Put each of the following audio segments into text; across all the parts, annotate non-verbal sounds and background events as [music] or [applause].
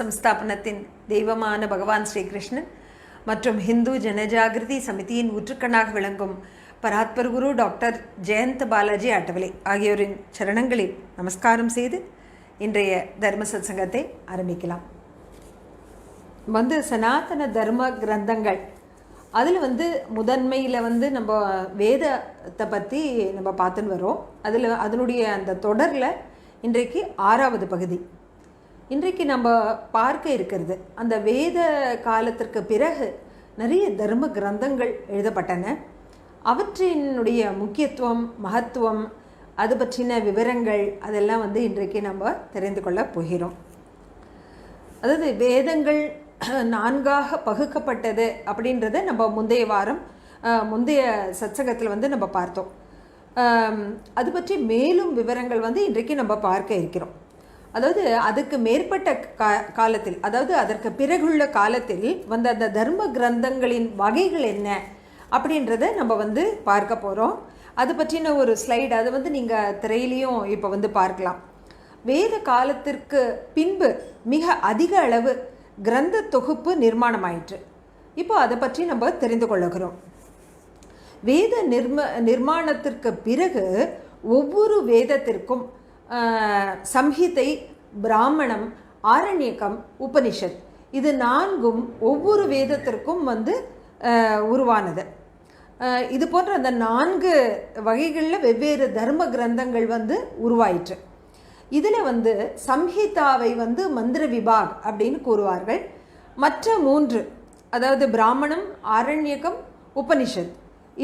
சம்ஸ்தாபனத்தின் தெய்வமான பகவான் ஸ்ரீகிருஷ்ணன் மற்றும் ஹிந்து ஜனஜாகிருதி சமிதியின் ஊற்றுக்கண்ணாக விளங்கும் பராத்பர் குரு டாக்டர் ஜெயந்த் பாலாஜி அட்டவலை ஆகியோரின் சரணங்களில் நமஸ்காரம் செய்து இன்றைய தர்ம சத்சங்கத்தை ஆரம்பிக்கலாம். வந்து சனாதன தர்ம கிரந்தங்கள். அதில் வந்து முதன்மையில் வந்து நம்ம வேதத்தை பற்றி நம்ம பார்த்துன்னு வரோம். அதில் அதனுடைய அந்த தொடரில் இன்றைக்கு ஆறாவது பகுதி. இன்றைக்கு நம்ம பார்க்க இருக்கிறது அந்த வேத காலத்திற்கு பிறகு நிறைய தர்ம கிரந்தங்கள் எழுதப்பட்டன. அவற்றினுடைய முக்கியத்துவம் மகத்துவம் அது பற்றின விவரங்கள் அதெல்லாம் வந்து இன்றைக்கு நம்ம தெரிந்து கொள்ள போகிறோம். அதாவது வேதங்கள் [clears throat] நான்காக பகுக்கப்பட்டது அப்படின்றத நம்ம முந்தைய வாரம் முந்தைய சச்சகத்தில் வந்து நம்ம பார்த்தோம். அது பற்றி மேலும் விவரங்கள் வந்து இன்றைக்கு நம்ம பார்க்க இருக்கிறோம். அதாவது அதுக்கு மேற்பட்ட கா காலத்தில் அதாவது அதற்கு பிறகுள்ள காலத்தில் வந்த அந்த தர்ம கிரந்தங்களின் வகைகள் என்ன அப்படின்றத நம்ம வந்து பார்க்க போகிறோம் அது பற்றின ஒரு ஸ்லைடு அதை வந்து நீங்கள் திரையிலையும் இப்போ வந்து பார்க்கலாம். வேத காலத்திற்கு பின்பு மிக அதிக அளவு கிரந்த தொகுப்பு நிர்மாணம் ஆயிற்று இப்போ அதை பற்றி நம்ம தெரிந்து கொள்ளுகிறோம் வேத நிர்ம நிர்மாணத்திற்கு பிறகு ஒவ்வொரு வேதத்திற்கும் சம்ஹிதை பிராமணம் ஆரண்யக்கம் உபனிஷத். இது நான்கும் ஒவ்வொரு வேதத்திற்கும் வந்து உருவானது. இது போன்ற அந்த நான்கு வகைகளில் வெவ்வேறு தர்ம கிரந்தங்கள் வந்து உருவாயிற்று. இதில் வந்து சம்ஹிதாவை வந்து மந்திர விபாக் அப்படின்னு கூறுவார்கள். மற்ற மூன்று அதாவது பிராமணம் ஆரண்யகம் உபனிஷத்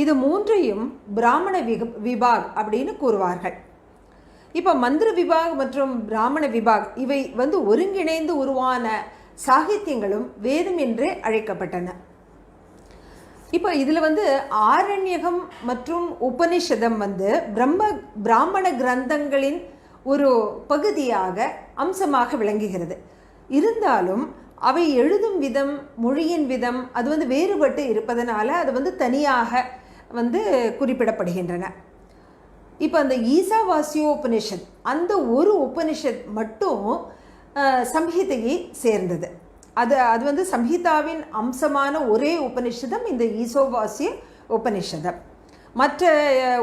இது மூன்றையும் பிராமண விக விபாக் அப்படின்னு கூறுவார்கள். இப்போ மந்திர விபாக் மற்றும் பிராமண விபாக் இவை வந்து ஒருங்கிணைந்து உருவான சாகித்யங்களும் வேதம் என்றே அழைக்கப்பட்டன. இப்போ இதில் வந்து ஆரண்யகம் மற்றும் உபனிஷதம் வந்து பிரம்ம பிராமண கிரந்தங்களின் ஒரு பகுதியாக அம்சமாக விளங்குகிறது. இருந்தாலும் அவை எழுதும் விதம் மொழியின் விதம் அது வந்து வேறுபட்டு இருப்பதனால அது வந்து தனியாக வந்து குறிப்பிடப்படுகின்றன. இப்போ அந்த ஈசாவாசியோ உபனிஷத் அந்த ஒரு உபனிஷத் மட்டும் சம்ஹிதையை சேர்ந்தது. அது அது வந்து சம்ஹிதாவின் அம்சமான ஒரே உபனிஷதம் இந்த ஈசோவாசிய உபனிஷதம் மற்ற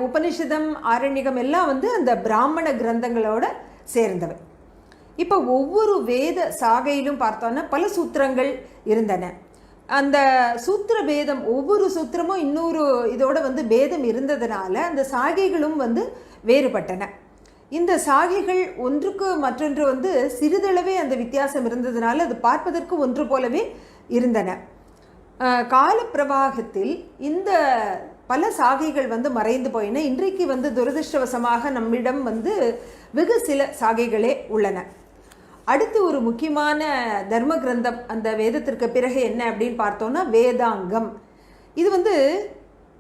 உபனிஷதம் ஆரண்யகம் எல்லாம் வந்து அந்த பிராமண கிரந்தங்களோட சேர்ந்தவை. இப்போ ஒவ்வொரு வேத சாகையிலும் பார்த்தோன்னா பல சூத்திரங்கள் இருந்தன. அந்த சூத்திர பேதம் ஒவ்வொரு சூத்திரமும் இன்னொரு இதோட வந்து பேதம் இருந்ததுனால அந்த சாகைகளும் வந்து வேறுபட்டன. இந்த சாகைகள் ஒன்றுக்கு மற்றொன்று வந்து சிறிதளவே அந்த வித்தியாசம் இருந்ததுனால அது பார்ப்பதற்கு ஒன்று போலவே இருந்தன. காலப்பிரவாகத்தில் இந்த பல சாகைகள் வந்து மறைந்து போயின. இன்றைக்கு வந்து துரதிருஷ்டவசமாக நம்மிடம் வந்து வெகு சில சாகைகளே உள்ளன. அடுத்து ஒரு முக்கியமான தர்ம கிரந்தம் அந்த வேதத்திற்கு பிறகு என்ன அப்படின்னு பார்த்தோம்னா வேதாங்கம். இது வந்து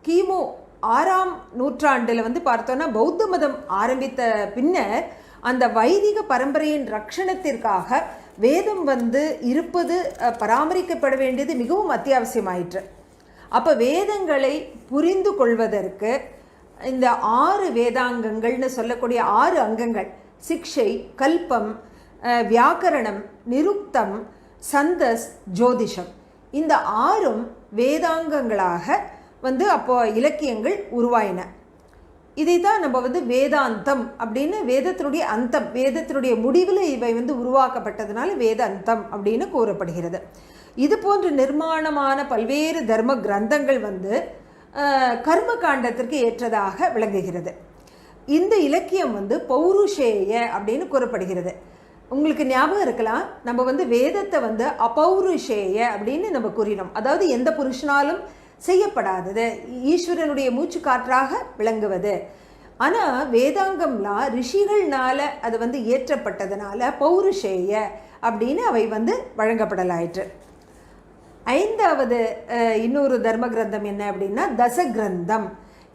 கிமு ஆறாம் நூற்றாண்டில் வந்து பார்த்தோன்னா பௌத்த மதம் ஆரம்பித்த பின்னர் அந்த வைதிக பரம்பரையின் ரட்சணத்திற்காக வேதம் வந்து இருப்பது பராமரிக்கப்பட வேண்டியது மிகவும் அத்தியாவசியமாயிற்று. அப்போ வேதங்களை புரிந்து கொள்வதற்கு இந்த ஆறு வேதாங்கங்கள்னு சொல்லக்கூடிய ஆறு அங்கங்கள் சிக்ஷை கல்பம் வியாக்கரணம் நிருக்தம் சந்தஸ் ஜோதிஷம். இந்த ஆறும் வேதாங்கங்களாக வந்து அப்போ இலக்கியங்கள் உருவாயின. இதை தான் நம்ம வந்து வேதாந்தம் அப்படின்னு வேதத்தினுடைய அந்தம் வேதத்தினுடைய முடிவில் இவை வந்து உருவாக்கப்பட்டதுனால வேதாந்தம் அப்படின்னு கூறப்படுகிறது. இது போன்ற நிர்மாணமான பல்வேறு தர்ம கிரந்தங்கள் வந்து கர்ம காண்டத்திற்கு ஏற்றதாக விளங்குகிறது. இந்த இலக்கியம் வந்து பௌருஷேய அப்படின்னு கூறப்படுகிறது. உங்களுக்கு ஞாபகம் இருக்கலாம் நம்ம வந்து வேதத்தை வந்து அபௌருஷேய அப்படின்னு நம்ம கூறினோம். அதாவது எந்த புருஷனாலும் செய்யப்படாதது ஈஸ்வரனுடைய மூச்சு காற்றாக விளங்குவது. ஆனால் வேதாங்கம்லாம் ரிஷிகள்னால அது வந்து ஏற்றப்பட்டதுனால பௌருஷேய அப்படின்னு அவை வந்து வழங்கப்படலாயிற்று. ஐந்தாவது இன்னொரு தர்ம கிரந்தம் என்ன அப்படின்னா தசகிரந்தம்.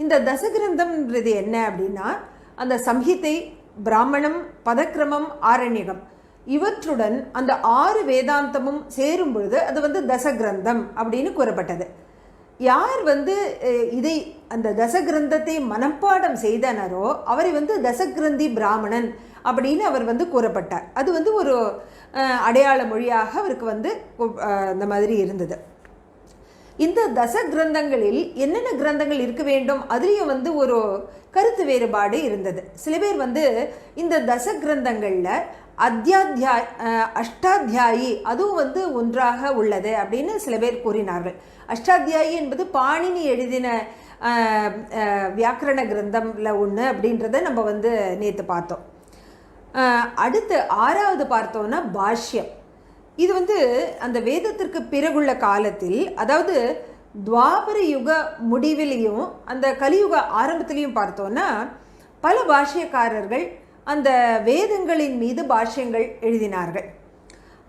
இந்த தசகிரந்தம்ன்றது என்ன அப்படின்னா அந்த சம்ஹிதை பிராமணம் பதக்கிரமம் ஆரண்யகம். இவற்றுடன் அந்த ஆறு வேதாந்தமும் சேரும் பொழுது அது வந்து தசகிரந்தம் அப்படின்னு கூறப்பட்டது. யார் வந்து இதை அந்த தசகிரந்தத்தை மனப்பாடம் செய்தனரோ அவரை வந்து தசகிரந்தி பிராமணன் அப்படின்னு அவர் வந்து கூறப்பட்டார். அது வந்து ஒரு அடையாள மொழியாக அவருக்கு வந்து அந்த மாதிரி இருந்தது. இந்த தச கிரந்தங்களில் என்னென்ன கிரந்தங்கள் இருக்க வேண்டும்? அதுலேயும் வந்து ஒரு கருத்து வேறுபாடு இருந்தது. சில பேர் வந்து இந்த தச கிரந்தங்களில் அத்தியாத்தியாய் அஷ்டாத்தியாயி அதுவும் வந்து ஒன்றாக உள்ளது அப்படின்னு சில பேர் கூறினார்கள். அஷ்டாத்தியாயி என்பது பாணினி எழுதின வியாக்கரண கிரந்தம்ல ஒன்று அப்படின்றத நம்ம வந்து நேற்று பார்த்தோம். அடுத்து ஆறாவது பார்த்தோம்னா பாஷ்யம். இது வந்து அந்த வேதத்திற்கு பிறகுள்ள காலத்தில் அதாவது துவாபர யுக முடிவிலையும் அந்த கலியுக ஆரம்பத்திலையும் பார்த்தோன்னா பல பாஷ்யக்காரர்கள் அந்த வேதங்களின் மீது பாஷ்யங்கள் எழுதினார்கள்.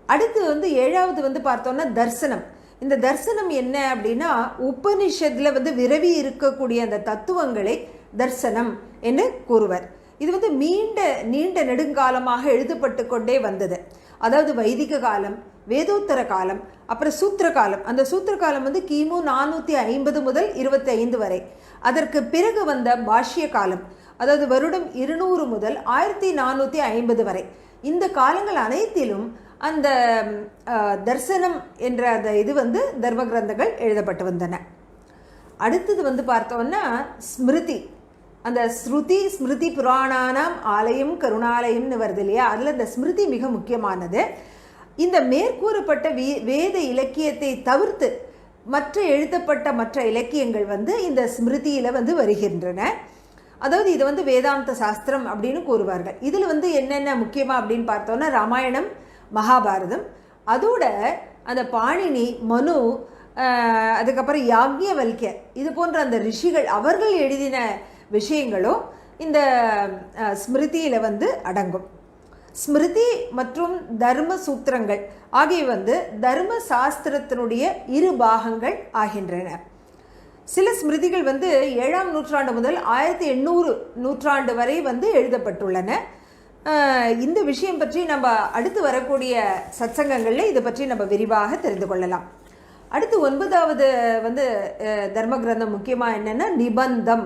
அடுத்து வந்து ஏழாவது வந்து பார்த்தோன்னா தர்சனம். இந்த தர்சனம் என்ன அப்படின்னா உபனிஷத்தில் வந்து விரவி இருக்கக்கூடிய அந்த தத்துவங்களை தர்சனம் என்று கூறுவர். இது வந்து மீண்ட நீண்ட நெடுங்காலமாக எழுதப்பட்டு கொண்டே வந்தது. அதாவது வைதிக காலம் வேதோத்தர காலம் அப்புறம் சூத்திர காலம் அந்த சூத்திர காலம் வந்து கிமு நானூற்றி ஐம்பது முதல் இருபத்தி ஐந்து வரை. அதற்கு பிறகு வந்த பாஷ்ய காலம் அதாவது வருடம் இருநூறு முதல் ஆயிரத்தி நானூற்றி ஐம்பது வரை. இந்த காலங்கள் அனைத்திலும் அந்த தர்சனம் என்ற அந்த இது வந்து தர்ம கிரந்தங்கள் எழுதப்பட்டு வந்தன. அடுத்தது வந்து பார்த்தோம்னா ஸ்மிருதி. அந்த ஸ்ருதி ஸ்மிருதி புராணானாம் ஆலயம் கருணாலயம்னு வருது இல்லையா? அதில் இந்த ஸ்மிருதி மிக முக்கியமானது. இந்த மேற்கூறப்பட்ட வே வேத இலக்கியத்தை தவிர்த்து மற்ற எழுதப்பட்ட மற்ற இலக்கியங்கள் வந்து இந்த ஸ்மிருதியில் வந்து வருகின்றன. அதாவது இது வந்து வேதாந்த சாஸ்திரம் அப்படின்னு கூறுவார்கள். இதில் வந்து என்னென்ன முக்கியமாக அப்படின்னு பார்த்தோன்னா ராமாயணம் மகாபாரதம். அதோட அந்த பாணினி மனு அதுக்கப்புறம் யாக்ஞவல்கியர் இது போன்ற அந்த ரிஷிகள் அவர்கள் எழுதின விஷயங்களும் இந்த ஸ்மிருதியில் வந்து அடங்கும். ஸ்மிருதி மற்றும் தர்ம சூத்திரங்கள் ஆகிய வந்து தர்ம சாஸ்திரத்தினுடைய இரு பாகங்கள் ஆகின்றன. சில ஸ்மிருதிகள் வந்து ஏழாம் நூற்றாண்டு முதல் ஆயிரத்தி எண்ணூறு நூற்றாண்டு வரை வந்து எழுதப்பட்டுள்ளன. இந்த விஷயம் பற்றி நம்ம அடுத்து வரக்கூடிய சத்சங்கங்களில் இதை பற்றி நம்ம விரிவாக தெரிந்து கொள்ளலாம். அடுத்து ஒன்பதாவது வந்து தர்ம கிரந்தம் முக்கியமாக என்னென்னா நிபந்தம்.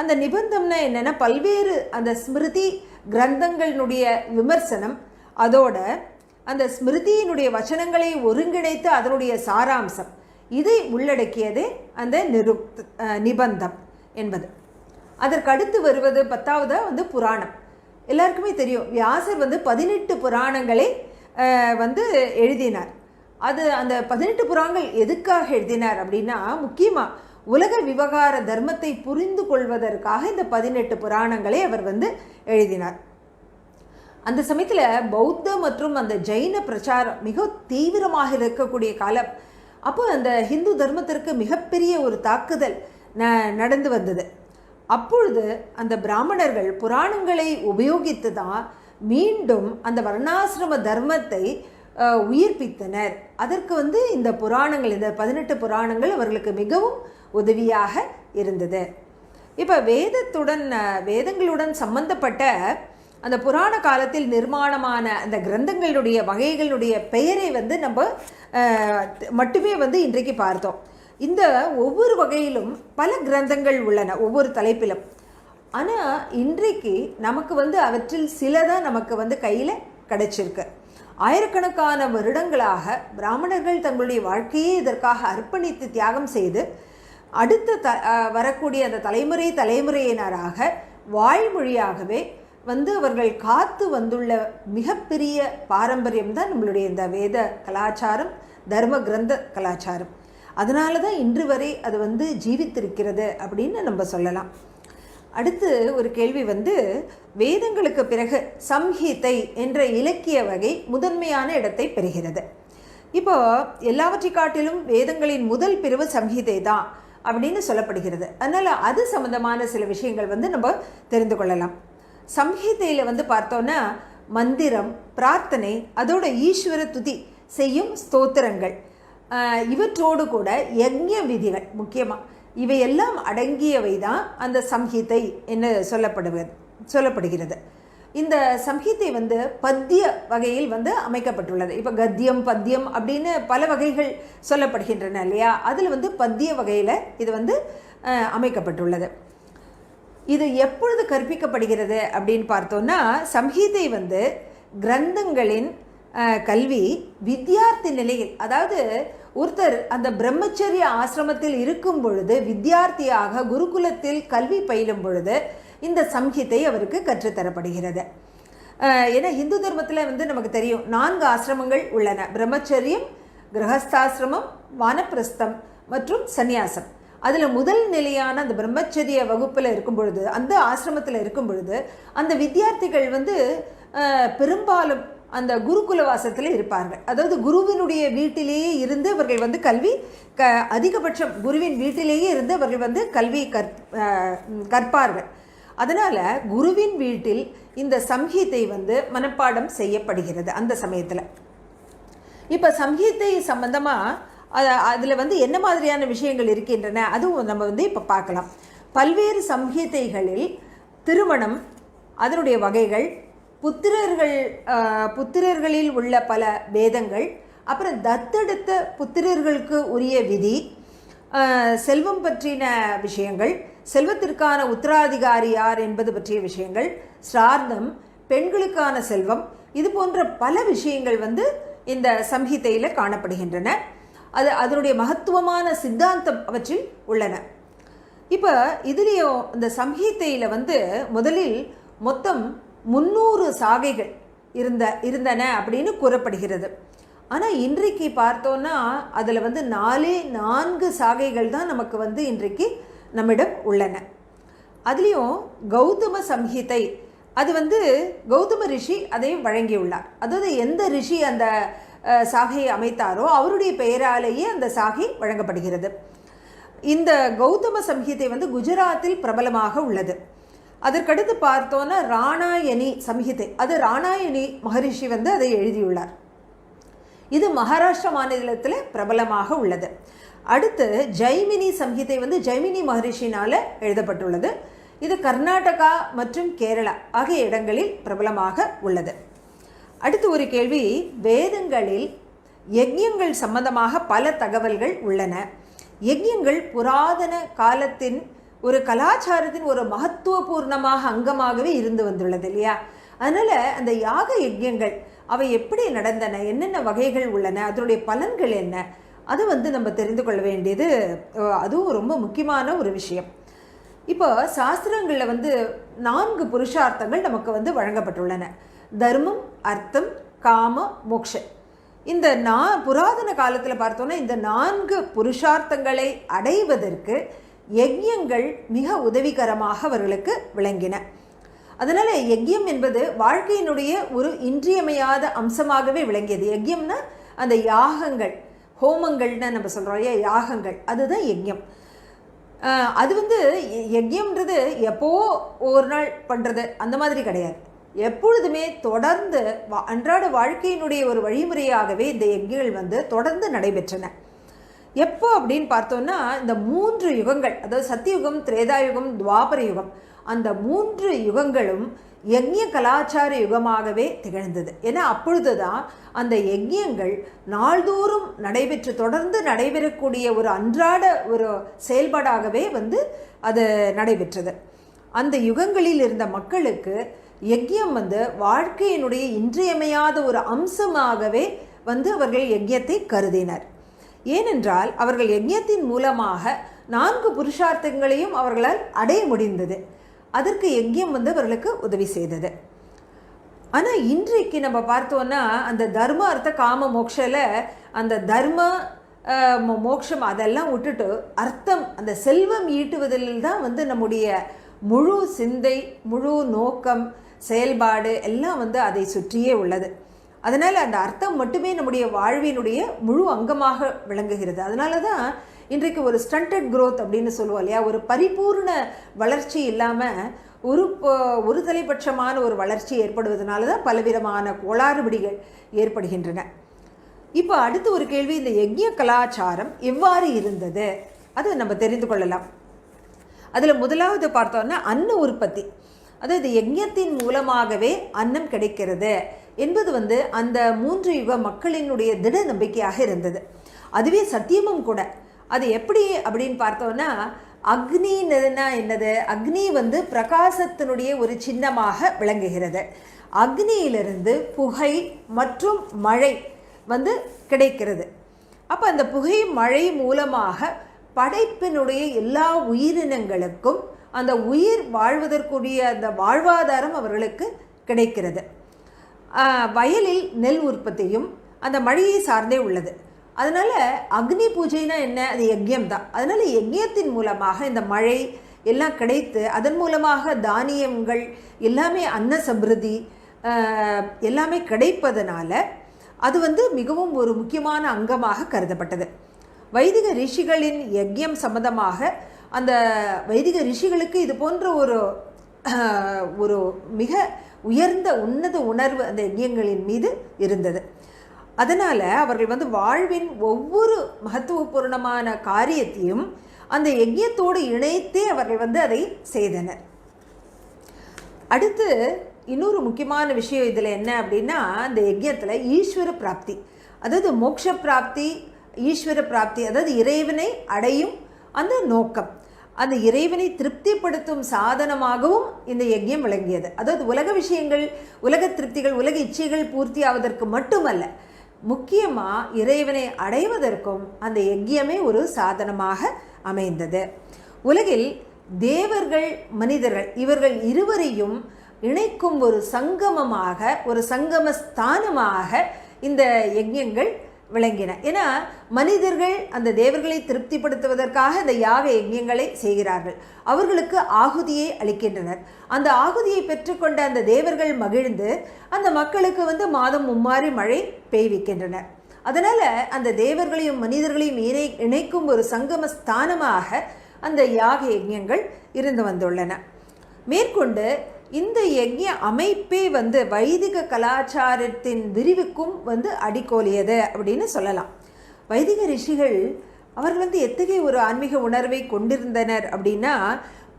அந்த நிபந்தம்னா என்னென்னா பல்வேறு அந்த ஸ்மிருதி கிரந்தங்களினுடைய விமர்சனம் அதோட அந்த ஸ்மிருதியினுடைய வச்சனங்களை ஒருங்கிணைத்து அதனுடைய சாராம்சம். இதை உள்ளடக்கியது அந்த நிரு நிபந்தம் என்பது. அதற்கடுத்து வருவது பத்தாவது வந்து புராணம். எல்லாருக்குமே தெரியும் வியாசர் வந்து பதினெட்டு புராணங்களை வந்து எழுதினார். அது அந்த பதினெட்டு புராணங்கள் எதுக்காக எழுதினார் அப்படின்னா முக்கியமாக உலக விவகார தர்மத்தை புரிந்து கொள்வதற்காக இந்த பதினெட்டு புராணங்களை அவர் வந்து எழுதினார். அந்த சமயத்தில் பௌத்த மற்றும் அந்த ஜெயின பிரச்சாரம் மிக தீவிரமாக இருக்கக்கூடிய காலம். அப்போ அந்த ஹிந்து தர்மத்திற்கு மிகப்பெரிய ஒரு தாக்குதல் ந நடந்து வந்தது. அப்பொழுது அந்த பிராமணர்கள் புராணங்களை உபயோகித்து தான் மீண்டும் அந்த வர்ணாசிரம தர்மத்தை உயிர்ப்பித்தனர். அதற்கு வந்து இந்த புராணங்கள் இந்த பதினெட்டு புராணங்கள் அவர்களுக்கு மிகவும் உதவியாக இருந்தது. இப்போ வேதத்துடன் வேதங்களுடன் சம்பந்தப்பட்ட அந்த புராண காலத்தில் நிர்மாணமான அந்த கிரந்தங்களுடைய வகைகளுடைய பெயரை வந்து நம்ம மட்டுமே வந்து இன்றைக்கு பார்த்தோம். இந்த ஒவ்வொரு வகையிலும் பல கிரந்தங்கள் உள்ளன ஒவ்வொரு தலைப்பிலும். ஆனால் இன்றைக்கு நமக்கு வந்து அவற்றில் சில தான் நமக்கு வந்து கையில் கிடச்சிருக்கு. ஆயிரக்கணக்கான வருடங்களாக பிராமணர்கள் தங்களுடைய வாழ்க்கையை இதற்காக அர்ப்பணித்து தியாகம் செய்து அடுத்த த வரக்கூடிய அந்த தலைமுறை தலைமுறையினராக வாய்மொழியாகவே வந்து அவர்கள் காத்து வந்துள்ள மிகப்பெரிய பாரம்பரியம் தான் நம்மளுடைய இந்த வேத கலாச்சாரம் தர்ம கிரந்த கலாச்சாரம். அதனால தான் இன்று வரை அது வந்து ஜீவித்திருக்கிறது அப்படின்னு நம்ம சொல்லலாம். அடுத்து ஒரு கேள்வி வந்து வேதங்களுக்கு பிறகு சம்ஹிதை என்ற இலக்கிய வகை முதன்மையான இடத்தை பெறுகிறது. இப்போ எல்லாவற்றை காட்டிலும் வேதங்களின் முதல் பிரிவு சம்ஹீதை தான் அப்படின்னு சொல்லப்படுகிறது. அதனால் அது சம்பந்தமான சில விஷயங்கள் வந்து நம்ம தெரிந்து கொள்ளலாம். சம்ஹிதையில் வந்து பார்த்தோன்னா மந்திரம் பிரார்த்தனை அதோட ஈஸ்வர துதி செய்யும் ஸ்தோத்திரங்கள். இவற்றோடு கூட யஜ்ய விதிகள் முக்கியமாக இவையெல்லாம் அடங்கியவை தான் அந்த சம்ஹிதை என்று சொல்லப்படுவது. சொல்லப்படுகிறது. இந்த சம்ஹிதை வந்து பத்திய வகையில் வந்து அமைக்கப்பட்டுள்ளது. இப்போ கத்தியம் பத்தியம் அப்படின்னு பல வகைகள் சொல்லப்படுகின்றன இல்லையா? அதில் வந்து பத்திய வகையில் இது வந்து அமைக்கப்பட்டுள்ளது. இது எப்பொழுது கற்பிக்கப்படுகிறது அப்படின்னு பார்த்தோன்னா சம்ஹீதை வந்து கிரந்தங்களின் கல்வி வித்யார்த்தி நிலையில் அதாவது ஒருத்தர் அந்த பிரம்மச்சரிய ஆசிரமத்தில் இருக்கும் பொழுது வித்யார்த்தியாக குருகுலத்தில் கல்வி பயிலும் பொழுது இந்த சம்ஹிதை அவருக்கு கற்றுத்தரப்படுகிறது. ஏன்னா இந்து தர்மத்தில் வந்து நமக்கு தெரியும் நான்கு ஆசிரமங்கள் உள்ளன. பிரம்மச்சரியம் கிரகஸ்தாசிரமம் வானப்பிரஸ்தம் மற்றும் சந்நியாசம். அதில் முதல் நிலையான அந்த பிரம்மச்சரிய வகுப்பில் இருக்கும் பொழுது அந்த ஆசிரமத்தில் இருக்கும் பொழுது அந்த வித்தியார்த்திகள் வந்து பெரும்பாலும் அந்த குருகுல வாசத்தில் இருப்பார்கள். அதாவது குருவினுடைய வீட்டிலேயே இருந்து அவர்கள் வந்து கல்வி க அதிகபட்சம் குருவின் வீட்டிலேயே இருந்து அவர்கள் வந்து கல்வி கற் கற்பார்கள். அதனால் குருவின் வீட்டில் இந்த சம்ஹீத்தை வந்து மனப்பாடம் செய்யப்படுகிறது அந்த சமயத்தில். இப்போ சம்ஹீத்தை சம்பந்தமாக அதில் வந்து என்ன மாதிரியான விஷயங்கள் இருக்கின்றன அதுவும் நம்ம வந்து இப்போ பார்க்கலாம். பல்வேறு சம்ஹீதைகளில் திருமணம் அதனுடைய வகைகள் புத்திரர்கள் புத்திரர்களில் உள்ள பல வேதங்கள் அப்புறம் தத்தெடுத்த புத்திரர்களுக்கு உரிய விதி செல்வம் பற்றின விஷயங்கள் செல்வத்திற்கான உத்தராதிகாரி யார் என்பது பற்றிய விஷயங்கள் சிரார்த்தம் பெண்களுக்கான செல்வம் இது போன்ற பல விஷயங்கள் வந்து இந்த சம்ஹிதையில் காணப்படுகின்றன. அது அதனுடைய மகத்துவமான சித்தாந்தம் அவற்றில் உள்ளன. இப்போ இதுலேயும் இந்த சம்ஹிதையில் வந்து முதலில் மொத்தம் முந்நூறு சாகைகள் இருந்த இருந்தன அப்படின்னு கூறப்படுகிறது. ஆனால் இன்றைக்கு பார்த்தோன்னா அதில் வந்து நாலே நான்கு சாகைகள் தான் நமக்கு வந்து இன்றைக்கு நம்மிடம் உள்ளன. அதுலேயும் கௌதம சம்ஹிதை அது வந்து கௌதம ரிஷி அதையும் வழங்கியுள்ளார். அதாவது எந்த ரிஷி அந்த சாகையை அமைத்தாரோ அவருடைய பெயராலேயே அந்த சாகை வழங்கப்படுகிறது. இந்த கௌதம சம்ஹிதை வந்து குஜராத்தில் பிரபலமாக உள்ளது. அதற்கடுத்து பார்த்தோன்னா ராணாயணி சம்ஹிதை அது ராணாயணி மகரிஷி வந்து அதை எழுதியுள்ளார். இது மகாராஷ்டிரா மாநிலத்தில் பிரபலமாக உள்ளது. அடுத்து ஜைமினி சம்ஹிதை வந்து ஜைமினி மகரிஷினால் எழுதப்பட்டுள்ளது. இது கர்நாடகா மற்றும் கேரளா ஆகிய இடங்களில் பிரபலமாக உள்ளது. அடுத்து ஒரு கேள்வி வேதங்களில் யஜ்யங்கள் சம்பந்தமாக பல தகவல்கள் உள்ளன. யஜ்யங்கள் புராதன காலத்தின் ஒரு கலாச்சாரத்தின் ஒரு மகத்துவபூர்ணமாக அங்கமாகவே இருந்து வந்துள்ளது இல்லையா? அதனால் அந்த யாக யஜ்யங்கள் அவை எப்படி நடந்தன? என்னென்ன வகைகள் உள்ளன? அதனுடைய பலன்கள் என்ன? அது வந்து நம்ம தெரிந்து கொள்ள வேண்டியது அதுவும் ரொம்ப முக்கியமான ஒரு விஷயம். இப்போ சாஸ்திரங்களில் வந்து நான்கு புருஷார்த்தங்கள் நமக்கு வந்து வழங்கப்பட்டுள்ளன. தர்மம் அர்த்தம் காம மோக்ஷ. இந்த நா புராதன காலத்தில் பார்த்தோன்னா இந்த நான்கு புருஷார்த்தங்களை அடைவதற்கு யஜ்யங்கள் மிக உதவிகரமாக அவர்களுக்கு விளங்கின. அதனால் யஜ்யம் என்பது வாழ்க்கையினுடைய ஒரு இன்றியமையாத அம்சமாகவே விளங்கியது. யஜ்யம்னா அந்த யாகங்கள் ஹோமங்கள்னு நம்ம சொல்கிறோம் இல்லையா? யாகங்கள். அதுதான் யஜ்யம். அது வந்து யஜ்யம்ன்றது எப்போ ஒரு நாள் பண்ணுறது அந்த மாதிரி கிடையாது. எப்பொழுதுமே தொடர்ந்து வா- அன்றாட வாழ்க்கையினுடைய ஒரு வழிமுறையாகவே இந்த யஜ்யங்கள் வந்து தொடர்ந்து நடைபெற்றன. எப்போ அப்படின்னு பார்த்தோன்னா இந்த மூன்று யுகங்கள் அதாவது சத்தியுகம் திரேதாயுகம் துவாபர யுகம் அந்த மூன்று யுகங்களும் யஜ்ய கலாச்சார யுகமாகவே திகழ்ந்தது. ஏன்னா அப்பொழுதுதான் அந்த யஜ்யங்கள் நாள்தோறும் நடைபெற்று தொடர்ந்து நடைபெறக்கூடிய ஒரு அன்றாட ஒரு செயல்பாடாகவே வந்து அது நடைபெற்றது. அந்த யுகங்களில் இருந்த மக்களுக்கு யஜ்யம் வந்து வாழ்க்கையினுடைய இன்றியமையாத ஒரு அம்சமாகவே வந்து அவர்கள் யஜ்யத்தை கருதினர். ஏனென்றால் அவர்கள் யஜ்யத்தின் மூலமாக நான்கு புருஷார்த்தங்களையும் அவர்களால் அடைய முடிந்தது. அதற்கு யஜ்யம் வந்து அவர்களுக்கு உதவி செய்தது. ஆனால் இன்றைக்கு நம்ம பார்த்தோன்னா அந்த தர்ம அர்த்த காம மோக்ஷில் அந்த தர்ம மோ- மோக்ஷம் அதெல்லாம் விட்டுட்டு அர்த்தம் அந்த செல்வம் ஈட்டுவதில் தான் வந்து நம்முடைய முழு சிந்தை முழு நோக்கம் செயல்பாடு எல்லாம் வந்து அதை சுற்றியே உள்ளது. அதனால் அந்த அர்த்தம் மட்டுமே நம்முடைய வாழ்வினுடைய முழு அங்கமாக விளங்குகிறது. அதனால தான் இன்றைக்கு ஒரு ஸ்டண்டட் க்ரோத் அப்படின்னு சொல்லுவோம் இல்லையா? ஒரு பரிபூர்ண வளர்ச்சி இல்லாமல் ஒரு ஒரு தலைபட்சமான ஒரு வளர்ச்சி ஏற்படுவதனால தான் பலவிதமான கோளாறுபடிகள் ஏற்படுகின்றன. இப்போ அடுத்து ஒரு கேள்வி இந்த யஜ்ய கலாச்சாரம் எவ்வாறு இருந்தது? அது நம்ம தெரிந்து கொள்ளலாம். அதில் முதலாவது பார்த்தோன்னா அன்ன உற்பத்தி. அதாவது யஜ்யத்தின் மூலமாகவே அன்னம் கிடைக்கிறது என்பது வந்து அந்த மூன்று யுக மக்களினுடைய திட நம்பிக்கையாக இருந்தது. அதுவே சத்தியமும் கூட. அது எப்படி அப்படின்னு பார்த்தோன்னா அக்னின்னா என்னது? அக்னி வந்து பிரகாசத்தினுடைய ஒரு சின்னமாக விளங்குகிறது. அக்னியிலிருந்து புகை மற்றும் மழை வந்து கிடைக்கிறது. அப்போ அந்த புகை மழை மூலமாக படைப்பினுடைய எல்லா உயிரினங்களுக்கும் அந்த உயிர் வாழ்வதற்குரிய அந்த வாழ்வாதாரம் அவர்களுக்கு கிடைக்கிறது. வயலில் நெல் உற்பத்தியும் அந்த மழையை சார்ந்தே உள்ளது. அதனால் அக்னி பூஜைனா என்ன? அது யஜ்யம் தான் அதனால் யஜ்யத்தின் மூலமாக இந்த மழை எல்லாம் கிடைத்து அதன் மூலமாக தானியங்கள் எல்லாமே அன்ன சம்பிருதி எல்லாமே கிடைப்பதனால அது வந்து மிகவும் ஒரு முக்கியமான அங்கமாக கருதப்பட்டது. வைதிக ரிஷிகளின் யஜ்யம் சம்பந்தமாக அந்த வைதிக ரிஷிகளுக்கு இது போன்ற ஒரு ஒரு மிக உயர்ந்த உன்னத உணர்வு அந்த யஜ்யங்களின் மீது இருந்தது. அதனால் அவர்கள் வந்து வாழ்வின் ஒவ்வொரு மகத்துவபூர்ணமான காரியத்தையும் அந்த யஜ்யத்தோடு இணைத்தே அவர்கள் வந்து அதை செய்தனர். அடுத்து இன்னொரு முக்கியமான விஷயம் இதில் என்ன அப்படின்னா அந்த யஜ்யத்தில் ஈஸ்வர பிராப்தி. அதாவது மோட்ச பிராப்தி ஈஸ்வர பிராப்தி அதாவது இறைவனை அடையும் அந்த நோக்கம். அந்த இறைவனை திருப்திப்படுத்தும் சாதனமாகவும் இந்த யஜ்யம் விளங்கியது. அதாவது உலக விஷயங்கள் உலக திருப்திகள் உலக இச்சைகள் பூர்த்தி ஆவதற்கு மட்டுமல்ல முக்கியமாக இறைவனை அடைவதற்கும் அந்த யஜ்யமே ஒரு சாதனமாக அமைந்தது. உலகில் தேவர்கள் மனிதர்கள் இவர்கள் இருவரையும் இணைக்கும் ஒரு சங்கமமாக ஒரு சங்கம ஸ்தானமாக இந்த யஜ்யங்கள் விளங்கின. ஏன்னா மனிதர்கள் அந்த தேவர்களை திருப்திப்படுத்துவதற்காக இந்த யாக யஜ்யங்களை செய்கிறார்கள். அவர்களுக்கு ஆகுதியை அளிக்கின்றனர். அந்த ஆகுதியை பெற்றுக்கொண்ட அந்த தேவர்கள் மகிழ்ந்து அந்த மக்களுக்கு வந்து மாதம் மும்மாறி மழை பெய்விக்கின்றனர். அதனால் அந்த தேவர்களையும் மனிதர்களையும் இணை இணைக்கும் ஒரு சங்கம ஸ்தானமாக அந்த யாக யஜ்யங்கள் இருந்து வந்துள்ளன. மேற்கொண்டு இந்த யஜ்ய அமைப்பே வந்து வைதிக கலாச்சாரத்தின் விரிவுக்கும் வந்து அடிக்கோலியது அப்படின்னு சொல்லலாம். வைதிக ரிஷிகள் அவர்கள் வந்து எத்தகைய ஒரு ஆன்மீக உணர்வை கொண்டிருந்தனர் அப்படின்னா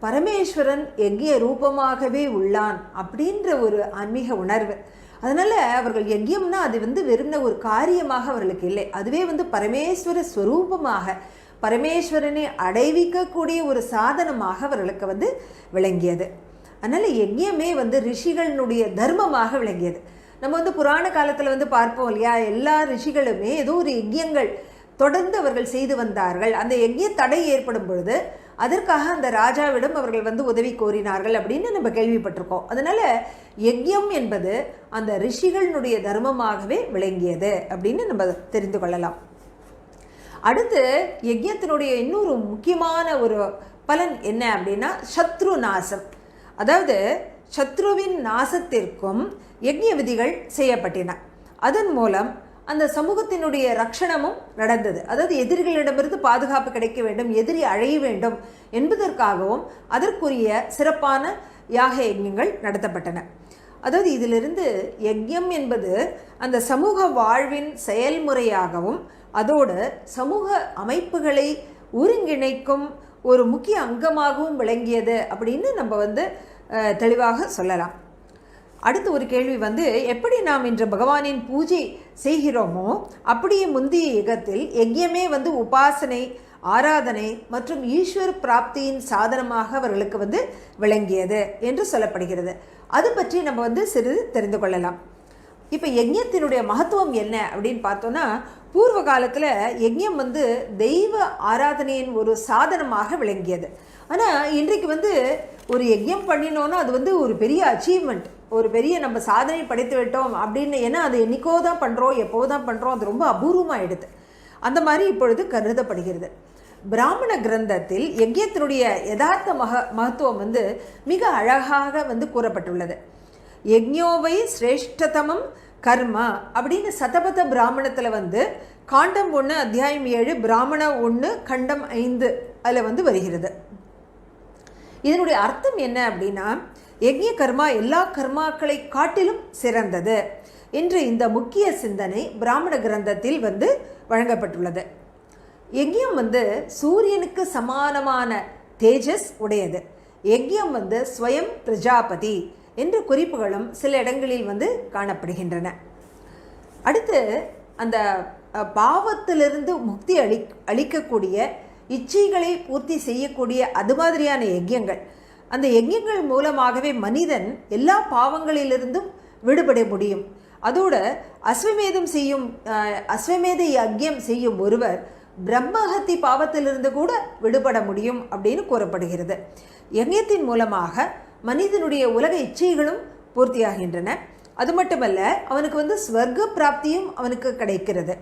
பரமேஸ்வரன் யஜ்ய ரூபமாகவே உள்ளான் அப்படின்ற ஒரு ஆன்மீக உணர்வு. அதனால் அவர்கள் யஜ்யம்னா அது வந்து வெறும்ன ஒரு காரியமாக அவர்களுக்கு இல்லை. அதுவே வந்து பரமேஸ்வர ஸ்வரூபமாக பரமேஸ்வரனை அடைவிக்கக்கூடிய ஒரு சாதனமாக அவர்களுக்கு வந்து விளங்கியது. அதனால் யஜ்யமே வந்து ரிஷிகளினுடைய தர்மமாக விளங்கியது. நம்ம வந்து புராண காலத்தில் வந்து பார்ப்போம் இல்லையா? எல்லா ரிஷிகளுமே ஏதோ ஒரு யஜ்யங்கள் தொடர்ந்து அவர்கள் செய்து வந்தார்கள். அந்த யஜ்ய தடை ஏற்படும் பொழுது அதற்காக அந்த ராஜாவிடம் அவர்கள் வந்து உதவி கோரினார்கள் அப்படின்னு நம்ம கேள்விப்பட்டிருக்கோம். அதனால் யஜ்யம் என்பது அந்த ரிஷிகளினுடைய தர்மமாகவே விளங்கியது அப்படின்னு நம்ம தெரிந்து கொள்ளலாம். அடுத்து யஜ்யத்தினுடைய இன்னொரு முக்கியமான ஒரு பலன் என்ன அப்படின்னா சத்ரு நாசம் அதாவது சத்ருவின் நாசத்திற்கும் யஜ்ய விதிகள் செய்யப்பட்டன. அதன் மூலம் அந்த சமூகத்தினுடைய ரட்சணமும் நடந்தது. அதாவது எதிரிகளிடமிருந்து பாதுகாப்பு கிடைக்க வேண்டும் எதிரி அழைய வேண்டும் என்பதற்காகவும் அதற்குரிய சிறப்பான யாக யஜ்யங்கள் நடத்தப்பட்டன. அதாவது இதிலிருந்து யஜ்யம் என்பது அந்த சமூக வாழ்வின் செயல்முறையாகவும் அதோடு சமூக அமைப்புகளை ஒருங்கிணைக்கும் ஒரு முக்கிய அங்கமாகவும் விளங்கியது அப்படின்னு நம்ம வந்து தெளிவாக சொல்லலாம். அடுத்து ஒரு கேள்வி வந்து எப்படி நாம் இன்று பகவானின் பூஜை செய்கிறோமோ அப்படியே முந்தைய யுகத்தில் யஜ்யமே வந்து உபாசனை ஆராதனை மற்றும் ஈஸ்வர பிராப்தியின் சாதனமாக அவர்களுக்கு வந்து விளங்கியது என்று சொல்லப்படுகிறது. அது பற்றி நம்ம வந்து சிறிது தெரிந்து கொள்ளலாம். இப்போ யஜ்யத்தினுடைய மகத்துவம் என்ன அப்படின்னு பார்த்தோன்னா பூர்வ காலத்தில் யஜ்யம் வந்து தெய்வ ஆராதனையின் ஒரு சாதனமாக விளங்கியது. ஆனால் இன்றைக்கு வந்து ஒரு யஜ்யம் பண்ணினோன்னா அது வந்து ஒரு பெரிய அச்சீவ்மெண்ட் ஒரு பெரிய நம்ம சாதனை படைத்து விட்டோம் அப்படின்னு ஏன்னா அது என்றைக்கோ தான் பண்ணுறோம் எப்போ தான் பண்ணுறோம் அது ரொம்ப அபூர்வமாகிடுது அந்த மாதிரி இப்பொழுது கருதப்படுகிறது. பிராமண கிரந்தத்தில் யஜ்யத்தினுடைய யதார்த்த மக மகத்துவம் வந்து மிக அழகாக வந்து கூறப்பட்டுள்ளது. யஜ்யோவை சிரேஷ்டதமம் கர்மா அப்படின்னு சதபத பிராமணத்தில் வந்து காண்டம் ஒன்று அத்தியாயம் ஏழு பிராமண ஒன்று கண்டம் ஐந்து அதில் வந்து வருகிறது. இதனுடைய அர்த்தம் என்ன அப்படின்னா யஜ்ய கர்மா எல்லா கர்மாக்களை காட்டிலும் சிறந்தது என்று இந்த முக்கிய சிந்தனை பிராமண கிரந்தத்தில் வந்து வழங்கப்பட்டுள்ளது. யஜ்யம் வந்து சூரியனுக்கு சமானமான தேஜஸ் உடையது. யஜ்யம் வந்து ஸ்வயம் பிரஜாபதி. என்ற குறிப்புகளும் சில இடங்களில் வந்து காணப்படுகின்றன. அடுத்து அந்த பாவத்திலிருந்து முக்தி அளி அளிக்கக்கூடிய இச்சைகளை பூர்த்தி செய்யக்கூடிய அது மாதிரியான யஜ்யங்கள். அந்த யஜ்யங்கள் மூலமாகவே மனிதன் எல்லா பாவங்களிலிருந்தும் விடுபட முடியும். அதோட அஸ்வமேதம் செய்யும் அஸ்வமேத யஜ்யம் செய்யும் ஒருவர் பிரம்மஹத்தி பாவத்திலிருந்து கூட விடுபட முடியும் அப்படின்னு கூறப்படுகிறது. யஜ்யத்தின் மூலமாக மனிதனுடைய உலக இச்சைகளும் பூர்த்தியாகின்றன. அது மட்டுமல்ல அவனுக்கு வந்து ஸ்வர்க்க பிராப்தியும் அவனுக்கு கிடைக்கிறது.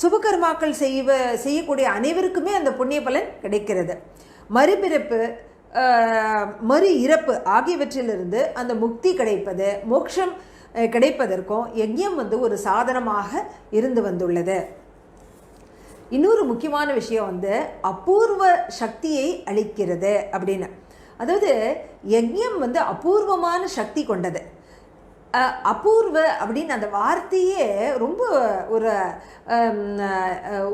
சுபகர்மாக்கள் செய்வ செய்யக்கூடிய அனைவருக்குமே அந்த புண்ணிய பலன் கிடைக்கிறது. மறுபிறப்பு மறு இறப்பு ஆகியவற்றிலிருந்து அந்த முக்தி கிடைப்பது மோட்சம் கிடைப்பதற்கும் யஜ்யம் வந்து ஒரு சாதனமாக இருந்து வந்துள்ளது. இன்னொரு முக்கியமான விஷயம் வந்து அபூர்வ சக்தியை அளிக்கிறது அப்படின்னு. அதாவது யஜ்யம் வந்து அபூர்வமான சக்தி கொண்டது. அபூர்வ அப்படின்னு அந்த வார்த்தையே ரொம்ப ஒரு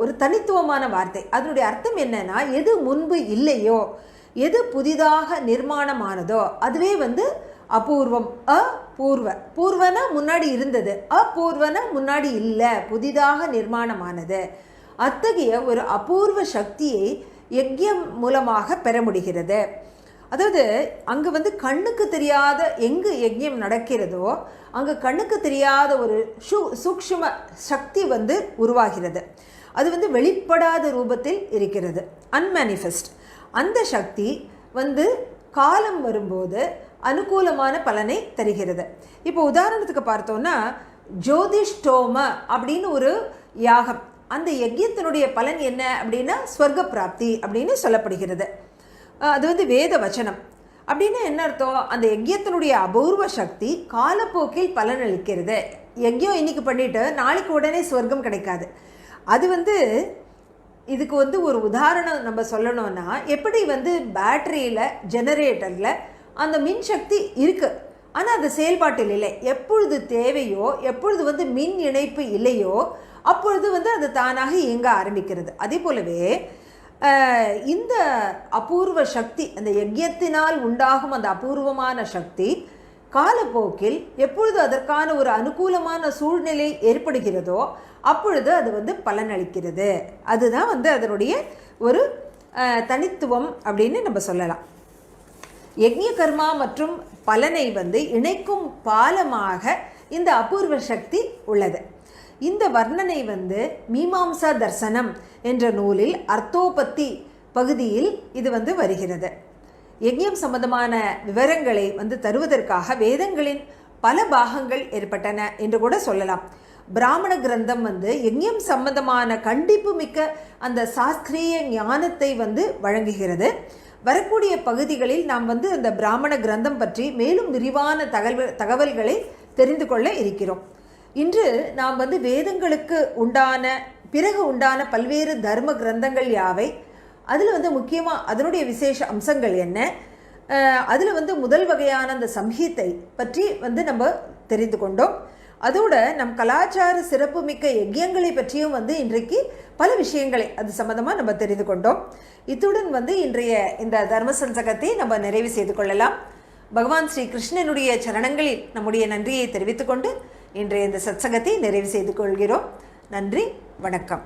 ஒரு தனித்துவமான வார்த்தை. அதனுடைய அர்த்தம் என்னன்னா எது முன்பு இல்லையோ எது புதிதாக நிர்மாணமானதோ அதுவே வந்து அபூர்வம் அபூர்வ. பூர்வன முன்னாடி இருந்தது அபூர்வன முன்னாடி இல்லை புதிதாக நிர்மாணமானது. அத்தகைய ஒரு அபூர்வ சக்தியை யஜ்யம் மூலமாக பெற முடிகிறது. அதாவது அங்கே வந்து கண்ணுக்கு தெரியாத எங்கு யஜ்யம் நடக்கிறதோ அங்கே கண்ணுக்கு தெரியாத ஒரு சு சூக்ஷ்ம சக்தி வந்து உருவாகிறது. அது வந்து வெளிப்படாத ரூபத்தில் இருக்கிறது. அன்மேனிஃபெஸ்ட் அந்த சக்தி வந்து காலம் வரும்போது அனுகூலமான பலனை தருகிறது. இப்போ உதாரணத்துக்கு பார்த்தோன்னா ஜோதிஷ்டோம அப்படின்னு ஒரு யாகம். அந்த யஜ்யத்தினுடைய பலன் என்ன அப்படின்னா ஸ்வர்க பிராப்தி அப்படின்னு சொல்லப்படுகிறது. அது வந்து வேத வச்சனம் அப்படின்னா என்ன அர்த்தம்? அந்த யஜ்யத்தினுடைய அபூர்வ சக்தி காலப்போக்கில் பலனளிக்கிறது. யஜ்யம் இன்னைக்கு பண்ணிவிட்டு நாளைக்கு உடனே ஸ்வர்க்கம் கிடைக்காது. அது வந்து இதுக்கு வந்து ஒரு உதாரணம் நம்ம சொல்லணும்னா எப்படி வந்து பேட்டரியில் ஜெனரேட்டரில் அந்த மின்சக்தி இருக்குது ஆனால் அது செயல்பாட்டில் இல்லை. எப்பொழுது தேவையோ எப்பொழுது வந்து மின் இணைப்பு இல்லையோ அப்பொழுது வந்து அது தானாக இயங்க ஆரம்பிக்கிறது. அதே போலவே இந்த அபூர்வ சக்தி அந்த யஜ்யத்தினால் உண்டாகும் அந்த அபூர்வமான சக்தி காலப்போக்கில் எப்பொழுது அதற்கான ஒரு அனுகூலமான சூழ்நிலை ஏற்படுகிறதோ அப்பொழுது அது வந்து பலனளிக்கிறது. அதுதான் வந்து அதனுடைய ஒரு தனித்துவம் அப்படின்னு நம்ம சொல்லலாம். யக்ஞ கர்மா மற்றும் பலனை வந்து இணைக்கும் பாலமாக இந்த அபூர்வ சக்தி உள்ளது. இந்த வர்ணனை வந்து மீமாம்சா தர்சனம் என்ற நூலில் அர்த்தோபத்தி பகுதியில் இது வந்து வருகிறது. யஜ்யம் சம்பந்தமான விவரங்களை வந்து தருவதற்காக வேதங்களின் பல பாகங்கள் ஏற்பட்டன என்று கூட சொல்லலாம். பிராமண கிரந்தம் வந்து யஜ்யம் சம்பந்தமான கண்டிப்பு மிக்க அந்த சாஸ்திரிய ஞானத்தை வந்து வழங்குகிறது. வரக்கூடிய பகுதிகளில் நாம் வந்து அந்த பிராமண கிரந்தம் பற்றி மேலும் விரிவான தகவல் தகவல்களை தெரிந்து கொள்ள இருக்கிறோம். இன்று நாம் வந்து வேதங்களுக்கு உண்டான பிறகு உண்டான பல்வேறு தர்ம கிரந்தங்கள் யாவை? அதில் வந்து முக்கியமாக அதனுடைய விசேஷ அம்சங்கள் என்ன? அதில் வந்து முதல் வகையான அந்த சம்ஹீத்தை பற்றி வந்து நம்ம தெரிந்து கொண்டோம். அதோட நம் கலாச்சார சிறப்புமிக்க யஜ்யங்களை பற்றியும் வந்து இன்றைக்கு பல விஷயங்களை அது சம்மந்தமாக நம்ம தெரிந்து கொண்டோம். இத்துடன் வந்து இன்றைய இந்த தர்ம சஞ்சகத்தை நம்ம நிறைவு செய்து கொள்ளலாம். பகவான் ஸ்ரீ கிருஷ்ணனுடைய சரணங்களில் நம்முடைய நன்றியை தெரிவித்துக்கொண்டு இன்றைய இந்த சத்சங்கத்தை நிறைவு செய்து கொள்கிறோம். நன்றி வணக்கம்.